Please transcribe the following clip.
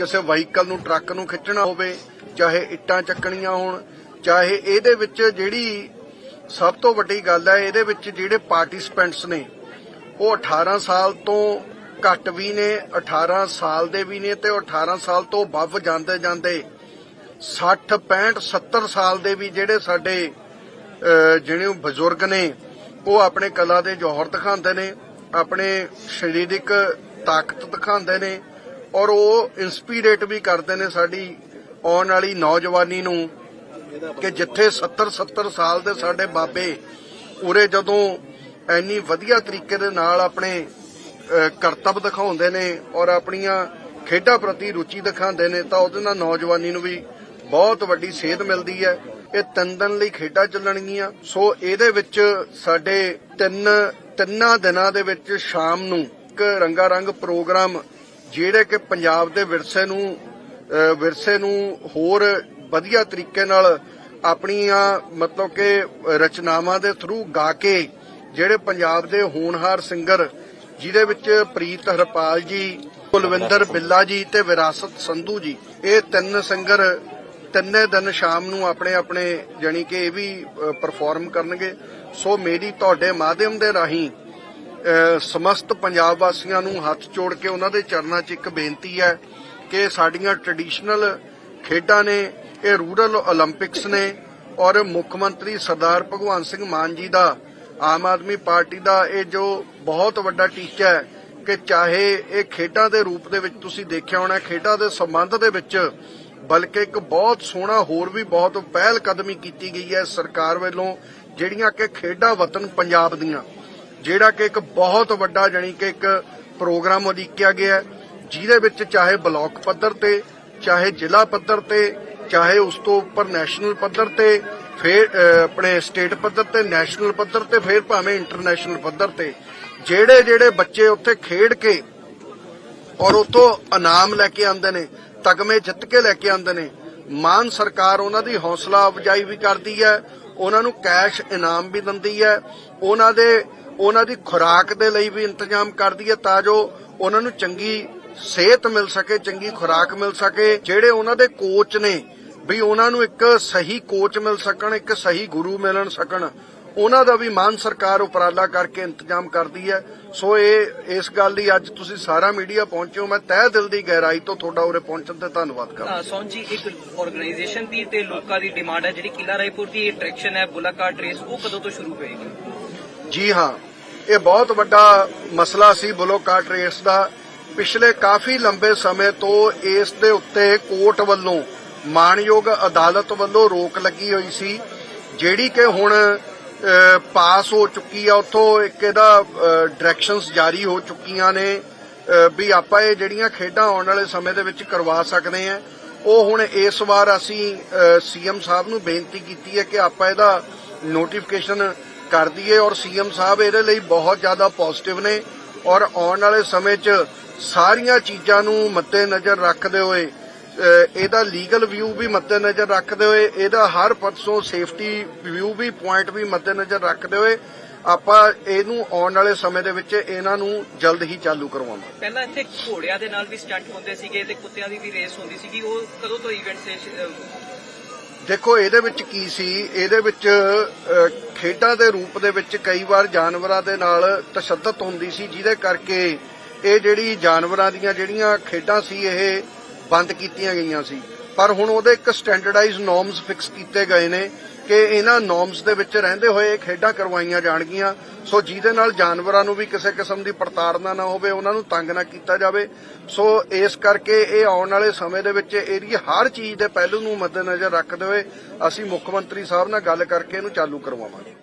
ਕਿਸੇ ਵਹੀਕਲ ਨੂੰ, ਟਰੱਕ ਨੂੰ ਖਿੱਚਣਾ ਹੋਵੇ, ਚਾਹੇ ਇੱਟਾਂ ਚੱਕਣੀਆਂ ਹੋਣ, ਚਾਹੇ ਇਹਦੇ ਵਿੱਚ ਜਿਹੜੀ ਸਭ ਤੋਂ ਵੱਡੀ ਗੱਲ ਹੈ, ਇਹਦੇ ਵਿੱਚ ਜਿਹੜੇ ਪਾਰਟਿਸਪੈਂਟਸ ਨੇ, ਉਹ 18 ਸਾਲ ਤੋਂ ਘੱਟ ਵੀ ਨੇ 18 ਸਾਲ ਦੇ ਵੀ ਨੇ ਤੇ ਉਹ 18 ਸਾਲ ਤੋਂ ਵੱਧ ਜਾਂਦੇ ਜਾਂਦੇ 60 65 70 ਸਾਲ ਦੇ ਵੀ ਜਿਹੜੇ ਸਾਡੇ ਜਿਹੜੇ ਬਜ਼ੁਰਗ ਨੇ, ਉਹ ਆਪਣੇ ਕਲਾ ਦੇ ਜੌਹਰ ਦਿਖਾਉਂਦੇ ਨੇ, ਆਪਣੇ ਸਰੀਰਕ ਤਾਕਤ ਦਿਖਾਉਂਦੇ ਨੇ ਔਰ ਉਹ ਇਨਸਪੀਰੇਟ ਵੀ ਕਰਦੇ ਨੇ ਸਾਡੀ ਆਉਣ ਵਾਲੀ ਨੌਜਵਾਨੀ ਨੂੰ ਕਿ ਜਿੱਥੇ 70 70 ਸਾਲ ਦੇ ਸਾਡੇ ਬਾਬੇ ਉਰੇ ਜਦੋਂ ਇੰਨੀ ਵਧੀਆ ਤਰੀਕੇ ਦੇ ਨਾਲ ਆਪਣੇ ਅਹ, ਕਰਤੱਵ ਦਿਖਾਉਂਦੇ ਨੇ ਔਰ ਆਪਣੀਆਂ ਖੇਡਾਂ ਪ੍ਰਤੀ ਰੁਚੀ ਦਿਖਾਉਂਦੇ ਨੇ ਤਾਂ ਉਹਦੇ ਨਾਲ ਨੌਜਵਾਨੀ ਨੂੰ ਵੀ ਬਹੁਤ ਵੱਡੀ ਸੇਧ ਮਿਲਦੀ ਹੈ। ਇਹ ਤਿੰਨ ਦਿਨ ਲਈ ਖੇਡਾਂ ਚੱਲਣਗੀਆਂ। ਸੋ ਇਹਦੇ ਵਿੱਚ ਸਾਡੇ ਤਿੰਨ ਤਿੰਨਾਂ ਦਿਨਾਂ ਦੇ ਵਿੱਚ ਸ਼ਾਮ ਨੂੰ ਇੱਕ ਰੰਗਾ ਰੰਗ ਪ੍ਰੋਗਰਾਮ ਜਿਹੜੇ ਕਿ ਪੰਜਾਬ ਦੇ ਵਿਰਸੇ ਨੂੰ ਵਿਰਸੇ ਨੂੰ ਹੋਰ ਵਧੀਆ ਤਰੀਕੇ ਨਾਲ ਆਪਣੀਆਂ ਮਤਲਬ ਕਿ ਰਚਨਾਵਾਂ ਦੇ ਥਰੂ ਗਾ ਕੇ ਜਿਹੜੇ ਪੰਜਾਬ ਦੇ ਹੋਣਹਾਰ ਸਿੰਗਰ ਜਿਹਦੇ ਵਿੱਚ ਪ੍ਰੀਤ ਹਰਪਾਲ ਜੀ, ਕੁਲਵਿੰਦਰ ਬਿੱਲਾ ਜੀ ਤੇ ਵਿਰਾਸਤ ਸੰਧੂ ਜੀ, ਇਹ ਤਿੰਨ ਸਿੰਗਰ ਤਿੰਨੇ ਦਿਨ ਸ਼ਾਮ ਨੂੰ ਆਪਣੇ ਆਪਣੇ ਜਾਣੀ ਕਿ ਇਹ ਵੀ ਪਰਫਾਰਮ ਕਰਨਗੇ। ਸੋ ਮੇਰੀ ਤੁਹਾਡੇ ਮਾਧਿਅਮ ਦੇ ਰਾਹੀਂ ਸਮਸਤ ਪੰਜਾਬ ਵਾਸੀਆਂ ਨੂੰ ਹੱਥ ਜੋੜ ਕੇ ਉਹਨਾਂ ਦੇ ਚਰਨਾਂ 'ਚ ਇੱਕ ਬੇਨਤੀ ਹੈ ਕਿ ਸਾਡੀਆਂ ਟ੍ਰੈਡੀਸ਼ਨਲ ਖੇਡਾਂ ਨੇ, ਇਹ ਰੂਰਲ 올림픽ਸ ਨੇ ਔਰ ਮੁੱਖ ਮੰਤਰੀ ਸਰਦਾਰ ਭਗਵੰਤ ਸਿੰਘ ਮਾਨ ਜੀ ਦਾ, ਆਮ ਆਦਮੀ ਪਾਰਟੀ ਦਾ ਇਹ ਜੋ ਬਹੁਤ ਵੱਡਾ ਟੀਚਾ ਹੈ ਕਿ ਚਾਹੇ ਇਹ ਖੇਡਾਂ ਦੇ ਰੂਪ ਦੇ ਵਿੱਚ ਤੁਸੀਂ ਦੇਖਿਆ ਹੋਣਾ, ਖੇਡਾਂ ਦੇ ਸੰਬੰਧ ਦੇ ਵਿੱਚ ਬਲਕਿ ਇੱਕ ਬਹੁਤ ਸੋਹਣਾ ਹੋਰ ਵੀ ਬਹੁਤ ਪਹਿਲ ਕਦਮੀ ਕੀਤੀ ਗਈ ਹੈ ਸਰਕਾਰ ਵੱਲੋਂ ਜਿਹੜੀਆਂ ਕਿ ਖੇਡਾਂ ਵਤਨ ਪੰਜਾਬ ਦੀਆਂ। ਜਿਹੜਾ ਕਿ ਇੱਕ ਬਹੁਤ ਵੱਡਾ ਜਾਣੀ ਕਿ ਇੱਕ ਪ੍ਰੋਗਰਾਮ ਉਲੀਕਿਆ ਗਿਆ ਜਿਹਦੇ ਵਿੱਚ ਚਾਹੇ ਬਲਾਕ ਪੱਧਰ ਤੇ, ਚਾਹੇ ਜ਼ਿਲ੍ਹਾ ਪੱਧਰ ਤੇ, ਚਾਹੇ ਉਸ ਤੋਂ ਉੱਪਰ ਨੈਸ਼ਨਲ ਪੱਧਰ ਤੇ, ਫਿਰ ਆਪਣੇ ਸਟੇਟ ਪੱਧਰ ਤੇ, ਨੈਸ਼ਨਲ ਪੱਧਰ ਤੇ, ਫਿਰ ਭਾਵੇਂ ਇੰਟਰਨੈਸ਼ਨਲ ਪੱਧਰ ਤੇ, ਜਿਹੜੇ ਜਿਹੜੇ ਬੱਚੇ ਉੱਥੇ ਖੇਡ ਕੇ ਔਰ ਉਤੋਂ ਇਨਾਮ ਲੈ ਕੇ ਆਉਂਦੇ ਨੇ, ਤਗਮੇ ਜਿੱਤ ਕੇ ਲੈ ਕੇ ਆਉਂਦੇ ਨੇ, ਮਾਨ ਸਰਕਾਰ ਉਹਨਾਂ ਦੀ ਹੌਸਲਾ ਅਫਜਾਈ ਵੀ ਕਰਦੀ ਹੈ, ਉਹਨਾਂ ਨੂੰ ਕੈਸ਼ ਇਨਾਮ ਵੀ ਦਿੰਦੀ ਹੈ, ਉਹਨਾਂ ਦੇ ਉਹਨਾਂ ਦੀ ਖੁਰਾਕ ਦੇ ਲਈ ਵੀ ਇੰਤਜ਼ਾਮ ਕਰਦੀ ਹੈ ਤਾਂ ਜੋ ਉਹਨਾਂ ਨੂੰ ਚੰਗੀ ਸਿਹਤ ਮਿਲ ਸਕੇ ਚੰਗੀ ਖੁਰਾਕ ਮਿਲ ਸਕੇ। ਜਿਹੜੇ ਉਹਨਾਂ ਦੇ ਕੋਚ ਨੇ ਵੀ ਉਹਨਾਂ ਨੂੰ ਇੱਕ ਸਹੀ ਕੋਚ ਮਿਲ ਸਕਣ ਇੱਕ ਸਹੀ ਗੁਰੂ ਮਿਲਣ ਸਕਣ ਉਹਨਾਂ ਦਾ ਵੀ ਮਾਨ ਸਰਕਾਰ ਉਪਰਾਲਾ ਕਰਕੇ ਇੰਤਜ਼ਾਮ ਕਰਦੀ ਹੈ। ਸੋ ਇਹ ਇਸ ਗੱਲ ਲਈ ਅੱਜ ਤੁਸੀਂ ਸਾਰਾ ਮੀਡੀਆ ਪਹੁੰਚੇ ਹੋ। ਮੈਂ ਤਹਿ ਦਿਲ ਦੀ ਗਹਿਰਾਈ ਤੋਂ ਤੁਹਾਡਾ ਉਰੇ ਪਹੁੰਚਣ ਤੇ ਧੰਨਵਾਦ ਕਰਦਾ ਅ, ਸੋਨ ਜੀ ਇੱਕ ਆਰਗੇਨਾਈਜੇਸ਼ਨ ਦੀ ਤੇ ਲੋਕਾਂ ਦੀ ਡਿਮਾਂਡ ਹੈ ਜਿਹੜੀ ਕਿਲਾ ਰਾਏਪੁਰ ਦੀ ਅਟਰੈਕਸ਼ਨ ਹੈ ਬੁਲਾਕਾਟ ਰੇਸ ਉਹ ਕਦੋਂ ਤੋਂ ਸ਼ੁਰੂ ਹੋਏਗੀ? ਜੀ ਹਾਂ। ਇਹ ਬਹੁਤ ਵੱਡਾ ਮਸਲਾ ਸੀ ਬਲੋਕਾਟ ਰੇਸ ਦਾ। ਪਿਛਲੇ ਕਾਫੀ ਲੰਬੇ ਸਮੇਂ ਤੋਂ ਇਸ ਦੇ ਉੱਤੇ ਕੋਰਟ ਵੱਲੋਂ ਮਾਣਯੋਗ ਅਦਾਲਤ ਵੱਲੋਂ ਰੋਕ ਲੱਗੀ ਹੋਈ ਸੀ, ਜਿਹੜੀ ਕਿ ਹੁਣ ਪਾਸ ਹੋ ਚੁੱਕੀ ਆ। ਉੱਥੋਂ ਇੱਕ ਇਹਦਾ ਡਾਇਰੈਕਸ਼ਨਸ ਜਾਰੀ ਹੋ ਚੁੱਕੀਆਂ ਨੇ ਵੀ ਆਪਾਂ ਇਹ ਜਿਹੜੀਆਂ ਖੇਡਾਂ ਆਉਣ ਵਾਲੇ ਸਮੇਂ ਦੇ ਵਿੱਚ ਕਰਵਾ ਸਕਦੇ ਆ। ਉਹ ਹੁਣ ਇਸ ਵਾਰ ਅਸੀਂ ਸੀਐਮ ਸਾਹਿਬ ਨੂੰ ਬੇਨਤੀ ਕੀਤੀ ਹੈ ਕਿ ਆਪਾਂ ਇਹਦਾ ਨੋਟੀਫਿਕੇਸ਼ਨ ਕਰਦੀ ਏ ਔਰ ਸੀਐਮ ਸਾਹਿਬ ਇਹਦੇ ਲਈ ਬਹੁਤ ਜ਼ਿਆਦਾ ਪੋਜ਼ਿਟਿਵ ਨੇ ਔਰ ਆਉਣ ਵਾਲੇ ਸਮੇਂ 'ਚ ਸਾਰੀਆਂ ਚੀਜ਼ਾਂ ਨੂੰ ਮੱਦੇਨਜ਼ਰ ਰੱਖਦੇ ਹੋਏ ਇਹਦਾ ਲੀਗਲ ਵਿਊ ਵੀ ਮੱਦੇਨਜ਼ਰ ਰੱਖਦੇ ਹੋਏ, ਇਹਦਾ ਹਰ ਪਰਸੋਂ ਸੇਫਟੀ ਵਿਊ ਵੀ ਪੁਆਇੰਟ ਵੀ ਮੱਦੇਨਜ਼ਰ ਰੱਖਦੇ ਹੋਏ ਆਪਾਂ ਇਹਨੂੰ ਆਉਣ ਵਾਲੇ ਸਮੇਂ ਦੇ ਵਿੱਚ ਇਹਨਾਂ ਨੂੰ ਜਲਦ ਹੀ ਚਾਲੂ ਕਰਵਾਵਾਂਗੇ। ਪਹਿਲਾਂ ਇੱਥੇ ਘੋੜਿਆਂ ਦੇ ਨਾਲ ਵੀ ਸਟੰਟ ਹੁੰਦੇ ਸੀਗੇ ਤੇ ਕੁੱਤਿਆਂ ਦੀ ਵੀ ਰੇਸ ਹੁੰਦੀ ਸੀਗੀ, ਉਹ ਕਦੋਂ ਤੋਂ ਇਵੈਂਟ ਸੇ ਦੇਖੋ, ਇਹਦੇ ਵਿੱਚ ਕੀ ਸੀ? ਇਹਦੇ ਵਿੱਚ ਖੇਡਾਂ ਦੇ ਰੂਪ ਦੇ ਵਿੱਚ ਕਈ ਵਾਰ ਜਾਨਵਰਾਂ ਦੇ ਨਾਲ ਤਸ਼ੱਦਦ ਹੁੰਦੀ ਸੀ, ਜਿਹਦੇ ਕਰਕੇ ਇਹ ਜਿਹੜੀ ਜਾਨਵਰਾਂ ਦੀਆਂ ਜਿਹੜੀਆਂ ਖੇਡਾਂ ਸੀ, ਇਹ ਬੰਦ ਕੀਤੀਆਂ ਗਈਆਂ ਸੀ। ਪਰ ਹੁਣ ਉਹਦੇ ਇੱਕ ਸਟੈਂਡਰਡਾਈਜ਼ ਨੋਰਮਸ ਫਿਕਸ ਕੀਤੇ ਗਏ ਨੇ। ਕਿ ਇਹਨਾਂ ਨੋਰਮਸ ਦੇ ਵਿੱਚ ਰਹਿੰਦੇ ਹੋਏ ਇਹ ਖੇਡਾਂ ਕਰਵਾਈਆਂ ਜਾਣਗੀਆਂ। ਸੋ ਜਿਹਦੇ ਨਾਲ ਜਾਨਵਰਾਂ ਨੂੰ ਵੀ ਕਿਸੇ ਕਿਸਮ ਦੀ ਪ੍ਰਤਾੜਨਾ ਨਾ ਹੋਵੇ, ਉਹਨਾਂ ਨੂੰ ਤੰਗ ਨਾ ਕੀਤਾ ਜਾਵੇ। ਸੋ ਇਸ ਕਰਕੇ ਇਹ ਆਉਣ ਵਾਲੇ ਸਮੇਂ ਦੇ ਵਿੱਚ ਇਹਦੀ ਹਰ ਚੀਜ਼ ਦੇ ਪਹਿਲੂ ਨੂੰ ਮੱਦੇਨਜ਼ਰ ਰੱਖਦੇ ਹੋਏ ਅਸੀਂ ਮੁੱਖ ਮੰਤਰੀ ਸਾਹਿਬ ਨਾਲ ਗੱਲ ਕਰਕੇ ਇਹਨੂੰ ਚਾਲੂ ਕਰਵਾਵਾਂਗੇ।